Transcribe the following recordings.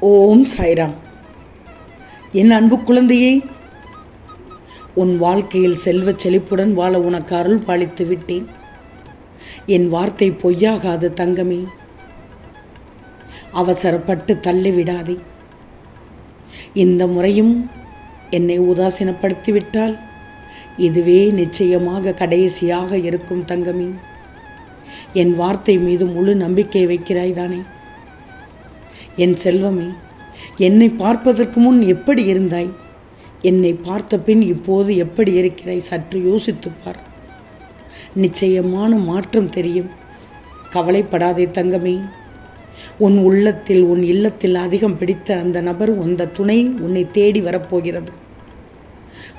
ஓம் சாய்ராம். என் அன்பு குழந்தையே உன் வாழ்க்கையில் செல்வச் செழிப்புடன் வாழ உனக்கு அருள் பாலித்து விட்டேன். என் வார்த்தை பொய்யாகாது தங்கமே. அவசரப்பட்டு தள்ளிவிடாதே. இந்த முறையும் என்னை உதாசீனப்படுத்திவிட்டால் இதுவே நிச்சயமாக கடைசியாக இருக்கும் தங்கமே. என் வார்த்தை மீது முழு நம்பிக்கை வைக்கிறாய் தானே. என் செல்வமே என்னை பார்ப்பதற்கு முன் எப்படி இருந்தாய்? என்னை பார்த்த பின் இப்போது எப்படி இருக்கிறாய்? சற்று யோசித்துப்பார். நிச்சயமான மாற்றம் தெரியும். கவலைப்படாதே தங்கமே. உன் உள்ளத்தில் உன் இல்லத்தில் அதிகம் பிடித்த அந்த நபர் அந்த துணை உன்னை தேடி வரப்போகிறது.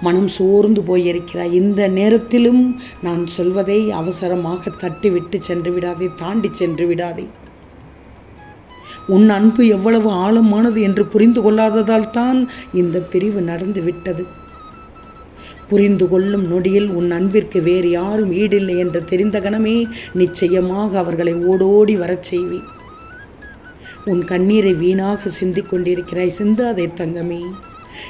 மனம் சோர்ந்து போயிருக்கிறாய். இந்த நேரத்திலும் நான் சொல்வதை அவசரமாக தட்டிவிட்டு சென்று விடாதே தாண்டி சென்று விடாதே. உன் அன்பு எவ்வளவு ஆழமானது என்று புரிந்து கொள்ளாததால் தான் இந்த பிரிவு நடந்து விட்டது. புரிந்து கொள்ளும் நொடியில் உன் அன்பிற்கு வேறு யாரும் ஈடில்லை என்று தெரிந்த கணமே நிச்சயமாக அவர்களை ஓடோடி வரச் செய்வேன். உன் கண்ணீரை வீணாக சிந்திக் கொண்டிருக்கிறாய் சிந்தாதே தங்கமே.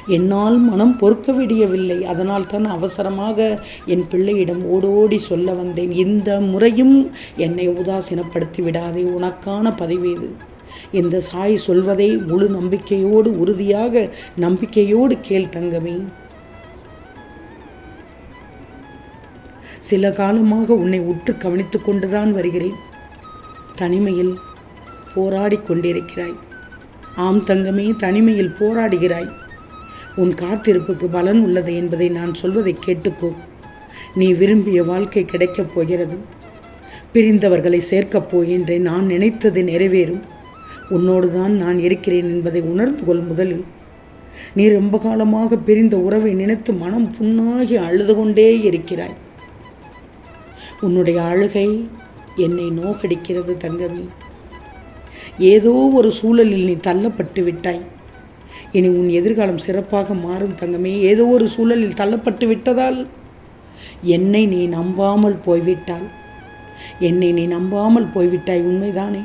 என்னால் மனம் பொறுக்க விடியவில்லை. அதனால் தான் அவசரமாக என் பிள்ளையிடம் ஓடோடி சொல்ல வந்தேன். இந்த முறையும் என்னை உதாசீனப்படுத்தி விடாதே. உனக்கான பதிவேது. இந்த சாய் சொல்வதை முழு நம்பிக்கையோடு உறுதியாக நம்பிக்கையோடு கேள் தங்கமே. சில காலமாக உன்னை உற்று கவனித்து கொண்டுதான் வருகிறேன். தனிமையில் போராடி கொண்டிருக்கிறாய். ஆம் தங்கமே தனிமையில் போராடுகிறாய். உன் காத்திருப்புக்கு பலன் உள்ளது என்பதை நான் சொல்வதை கேட்டுக்கோ. நீ விரும்பிய வாழ்க்கை கிடைக்கப் போகிறது. பிரிந்தவர்களை சேர்க்கப் போகின்றேன். நான் நினைத்தது நிறைவேறும். உன்னோடு தான் நான் இருக்கிறேன் என்பதை உணர்ந்து கொள் முதலில். நீ ரொம்ப காலமாக பிரிந்த உறவை நினைத்து மனம் புண்ணாகி அழுது கொண்டே இருக்கிறாய். உன்னுடைய அழுகை என்னை நோகடிக்கிறது தங்கமே ஏதோ ஒரு சூழலில் நீ தள்ளப்பட்டு விட்டாய். இனி உன் எதிர்காலம் சிறப்பாக மாறும் தங்கமே. ஏதோ ஒரு சூழலில் தள்ளப்பட்டு விட்டதால் என்னை நீ நம்பாமல் போய்விட்டால் என்னை நீ நம்பாமல் போய்விட்டாய் உண்மைதானே?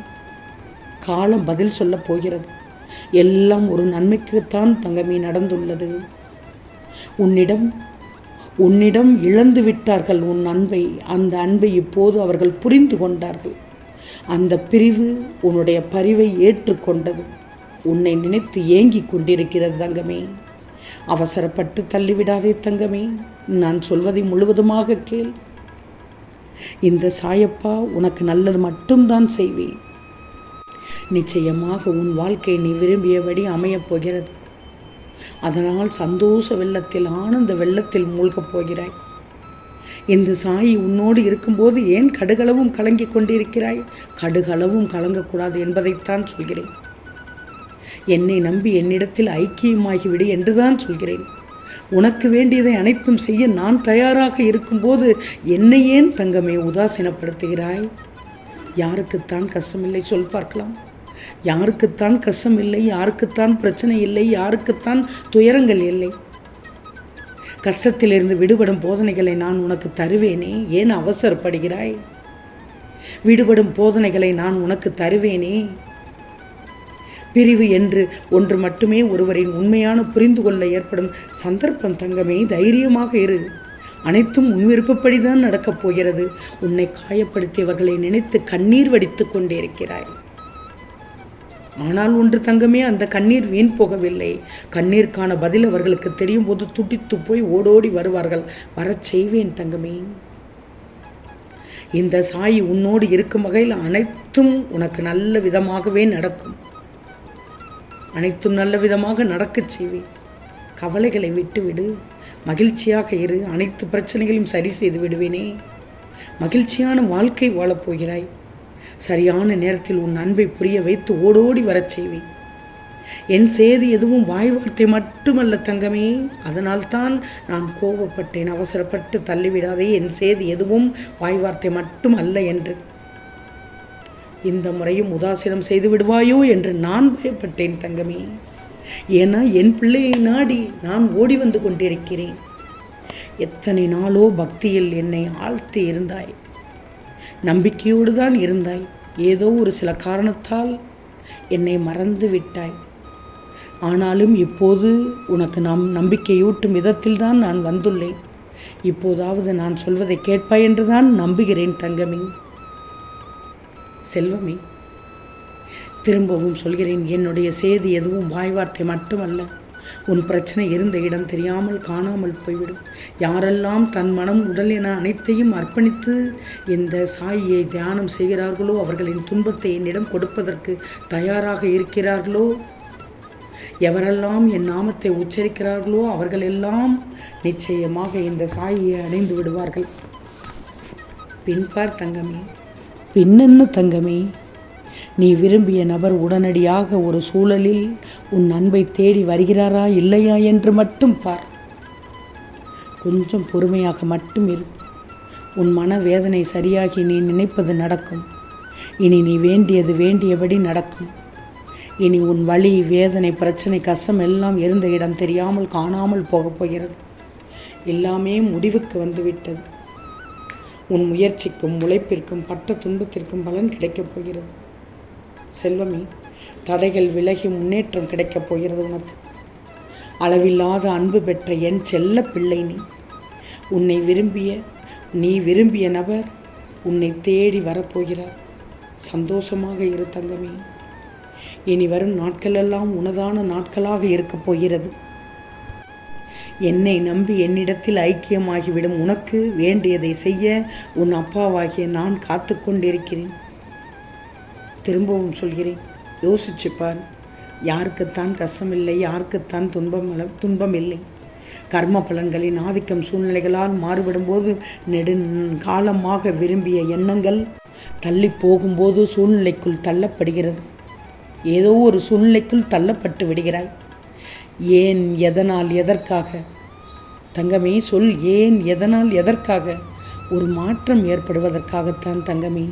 காலம் பதில் சொல்ல போகிறது. எல்லாம் ஒரு நன்மைக்குத்தான் தங்கமே நடந்துள்ளது. உன்னிடம் உன்னிடம் இழந்து விட்டார்கள் உன் அன்பை. அந்த அன்பை இப்போது அவர்கள் புரிந்து கொண்டார்கள். அந்த பிரிவு உன்னுடைய பரிவை ஏற்றுக்கொண்டது. உன்னை நினைத்து ஏங்கிக் கொண்டிருக்கிறது தங்கமே. அவசரப்பட்டு தள்ளிவிடாதே தங்கமே. நான் சொல்வதை முழுவதுமாக கேள். இந்த சாயப்பா உனக்கு நல்லது மட்டும்தான் செய்வேன். நிச்சயமாக உன் வாழ்க்கை நீ விரும்பியபடி அமையப் போகிறது. அதனால் சந்தோஷ வெள்ளத்தில் ஆனந்த வெள்ளத்தில் மூழ்கப் போகிறாய். இந்த சாயி உன்னோடு இருக்கும்போது ஏன் கடுகளவும் கலங்கிக் கொண்டிருக்கிறாய்? கடுகளவும் கலங்கக்கூடாது என்பதைத்தான் சொல்கிறேன். என்னை நம்பி என்னிடத்தில் ஐக்கியமாகிவிடு என்றுதான் சொல்கிறேன். உனக்கு வேண்டியதை அனைத்தும் செய்ய நான் தயாராக இருக்கும்போது என்னை ஏன் தங்கமே உதாசீனப்படுத்துகிறாய்? யாருக்குத்தான் கஷ்டமில்லை சொல் பார்க்கலாம். யாருக்குத்தான் கஷ்டம் இல்லை யாருக்குத்தான் பிரச்சனை இல்லை யாருக்குத்தான் துயரங்கள் இல்லை. கஷ்டத்திலிருந்து விடுபடும் போதனைகளை நான் உனக்கு தருவேனே ஏன் அவசரப்படுகிறாய்? விடுபடும் போதனைகளை நான் உனக்கு தருவேனே. பிரிவு என்று ஒன்று மட்டுமே ஒருவரின் உண்மையான புரிந்து கொள்ள ஏற்படும் சந்தர்ப்பம் தங்கமே தைரியமாக இரு. அனைத்தும் உன் விருப்பப்படிதான் நடக்கப் போகிறது உன்னை காயப்படுத்தியவர்களை நினைத்து கண்ணீர் வடித்து கொண்டிருக்கிறாய் ஆனால் ஒன்று தங்கமே அந்த கண்ணீர் வீண் போகவில்லை. கண்ணீருக்கான பதில் அவர்களுக்கு தெரியும் போது துடித்து போய் ஓடோடி வருவார்கள். வரச் செய்வேன் தங்கமே. இந்த சாயி உன்னோடு இருக்கும் வகையில் அனைத்தும் உனக்கு நல்ல விதமாகவே நடக்கும். அனைத்தும் நல்ல விதமாக நடக்கச் செய்வேன். கவலைகளை விட்டுவிடு. மகிழ்ச்சியாக இரு. அனைத்து பிரச்சனைகளையும் சரி செய்து விடுவேனே. மகிழ்ச்சியான வாழ்க்கை வாழப்போகிறாய் சரியான நேரத்தில் உன் அன்பை புரிய வைத்து ஓடோடி வரச் செய்வேன். என் செய்தி எதுவும் வாய் வார்த்தை மட்டுமல்ல தங்கமே. அதனால்தான் நான் கோபப்பட்டேன். அவசரப்பட்டு தள்ளிவிடாதே. என் செய்தி எதுவும் வாய் வார்த்தை மட்டும் அல்ல என்று. இந்த முறையும் உதாசீனம் செய்து விடுவாயோ என்று நான் பயப்பட்டேன் தங்கமே. ஏன்னா என் பிள்ளையை நாடி நான் ஓடி வந்து கொண்டிருக்கிறேன். எத்தனை நாளோ பக்தியில் என்னை ஆழ்த்தி இருந்தாய். நம்பிக்கையோடு தான் இருந்தாய். ஏதோ ஒரு சில காரணத்தால் என்னை மறந்து விட்டாய். ஆனாலும் இப்போது உனக்கு நம் நம்பிக்கையூட்டும் விதத்தில்தான் நான் வந்துள்ளேன். இப்போதாவது நான் சொல்வதை கேட்பாய் என்றுதான் நம்புகிறேன் தங்கமி. செல்வமே திரும்பவும் சொல்கிறேன் என்னுடைய செய்தி எதுவும் வாய்வார்த்தை மட்டுமல்ல. உன் பிரச்சனை இருந்த இடம் தெரியாமல் காணாமல் போய்விடும். யாரெல்லாம் தன் மனம் உடல் என அனைத்தையும் அர்ப்பணித்து இந்த சாயியை தியானம் செய்கிறார்களோ அவர்களின் துன்பத்தை என்னிடம் கொடுப்பதற்கு தயாராக இருக்கிறார்களோ? எவரெல்லாம் என் நாமத்தை உச்சரிக்கிறார்களோ அவர்களெல்லாம் நிச்சயமாக இந்த சாயியை அடைந்து விடுவார்கள் பின்பார் தங்கமே பின்னென்ன தங்கமே நீ விரும்பிய நபர் உடனடியாக ஒரு சூழலில் உன் அன்பை தேடி வருகிறாரா இல்லையா என்று மட்டும் பார். கொஞ்சம் பொறுமையாக மட்டும் இரு. உன் மன வேதனை சரியாகி நீ நினைப்பது நடக்கும். இனி நீ வேண்டியது வேண்டியபடி நடக்கும். இனி உன் வழி வேதனை பிரச்சனை கஷ்டம் எல்லாம் இருந்த இடம் தெரியாமல் காணாமல் போகப் போகிறது. எல்லாமே முடிவுக்கு வந்துவிட்டது. உன் முயற்சிக்கும் உழைப்பிற்கும் பட்ட துன்பத்திற்கும் பலன் கிடைக்கப் போகிறது. செல்வமே தடைகள் விலகி முன்னேற்றம் கிடைக்கப் போகிறது உனக்கு. அளவில்லாத அன்பு பெற்ற என் செல்ல பிள்ளை நீ. உன்னை விரும்பிய நீ விரும்பிய நபர் உன்னை தேடி வரப்போகிறார். சந்தோஷமாக இரு தங்கமே. இனி வரும் நாட்களெல்லாம் உனதான நாட்களாக இருக்கப் போகிறது. என்னை நம்பி என்னிடத்தில் ஐக்கியமாகிவிடும் உனக்கு வேண்டியதை செய்ய உன் அப்பாவாகிய நான் காத்து கொண்டிருக்கிறேன். திரும்பவும் சொல்கிறேன். யோசிச்சுப்பார். யாருக்குத்தான் கஷ்டம் இல்லை யாருக்குத்தான் துன்பம் துன்பம் இல்லை கர்ம பலன்களின் ஆதிக்கம் சூழ்நிலைகளால் மாறுபடும்போது நெடு காலமாக விரும்பிய எண்ணங்கள் தள்ளி போகும்போது சூழ்நிலைக்குள் தள்ளப்படுகிறது. ஏதோ ஒரு சூழ்நிலைக்குள் தள்ளப்பட்டு விடுகிறாய். ஏன் எதனால் எதற்காக? தங்கமே சொல் ஏன் எதனால் எதற்காக? ஒரு மாற்றம் ஏற்படுவதற்காகத்தான் தங்கமே.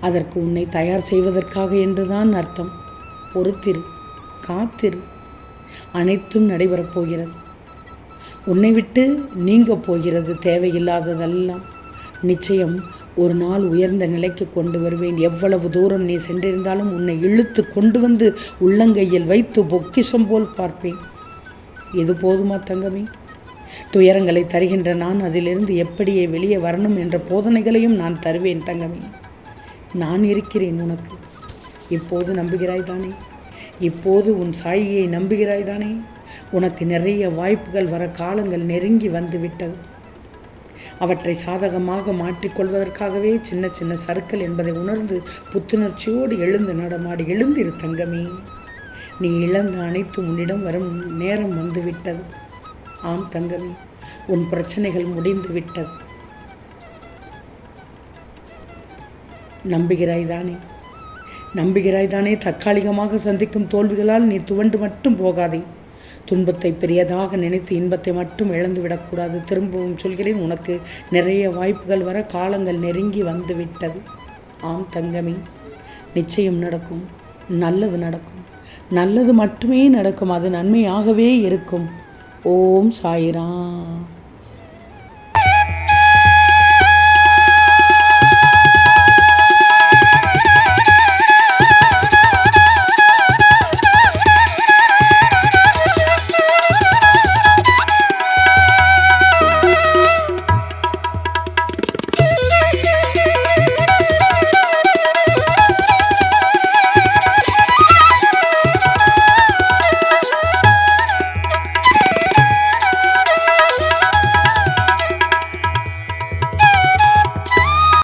அதற்கு உன்னை தயார் செய்வதற்காக என்றுதான் அர்த்தம். பொறுத்திரு காத்திரு. அனைத்தும் நடைபெறப் போகிறது. உன்னை விட்டு நீங்க போகிறது தேவையில்லாததெல்லாம். நிச்சயம் ஒரு நாள் உயர்ந்த நிலைக்கு கொண்டு வருவேன். எவ்வளவு தூரம் நீ சென்றிருந்தாலும் உன்னை இழுத்து கொண்டு வந்து உள்ளங்கையில் வைத்து பொக்கிஷம் போல் பார்ப்பேன். எது போதுமா தங்கமே? துயரங்களை தருகின்ற நான் அதிலிருந்து எப்படியே வெளியே வரணும் என்ற போதனைகளையும் நான் தருவேன் தங்கமே. நான் இருக்கிறேன் உனக்கு. இப்போது நம்புகிறாய் தானே இப்போது உன் சாயியை நம்புகிறாய் தானே உனக்கு நிறைய வாய்ப்புகள் வர காலங்கள் நெருங்கி வந்து விட்டது அவற்றை சாதகமாக மாற்றிக்கொள்வதற்காகவே சின்ன சின்ன சறுக்கல் என்பதை உணர்ந்து புத்துணர்ச்சியோடு எழுந்து நடமாடி எழுந்திரு தங்கமே. நீ இழந்த அனைத்து உன்னிடம் வரும் நேரம் வந்துவிட்டது. ஆம் தங்கமே உன் பிரச்சனைகள் முடிந்து விட்டது நம்புகிறாய் தானே நம்புகிறாய் தானே தற்காலிகமாக சந்திக்கும் தோல்விகளால் நீ துவண்டு மட்டும் போகாதே. துன்பத்தை பெரியதாக நினைத்து இன்பத்தை மட்டும் இழந்துவிடக்கூடாது திரும்பவும் சொல்கிறேன் உனக்கு நிறைய வாய்ப்புகள் வர காலங்கள் நெருங்கி வந்துவிட்டது. ஆம் தங்கமே நிச்சயம் நடக்கும். நல்லது நடக்கும். நல்லது மட்டுமே நடக்கும். அது நன்மையாகவே இருக்கும். ஓம் சாயிராம்.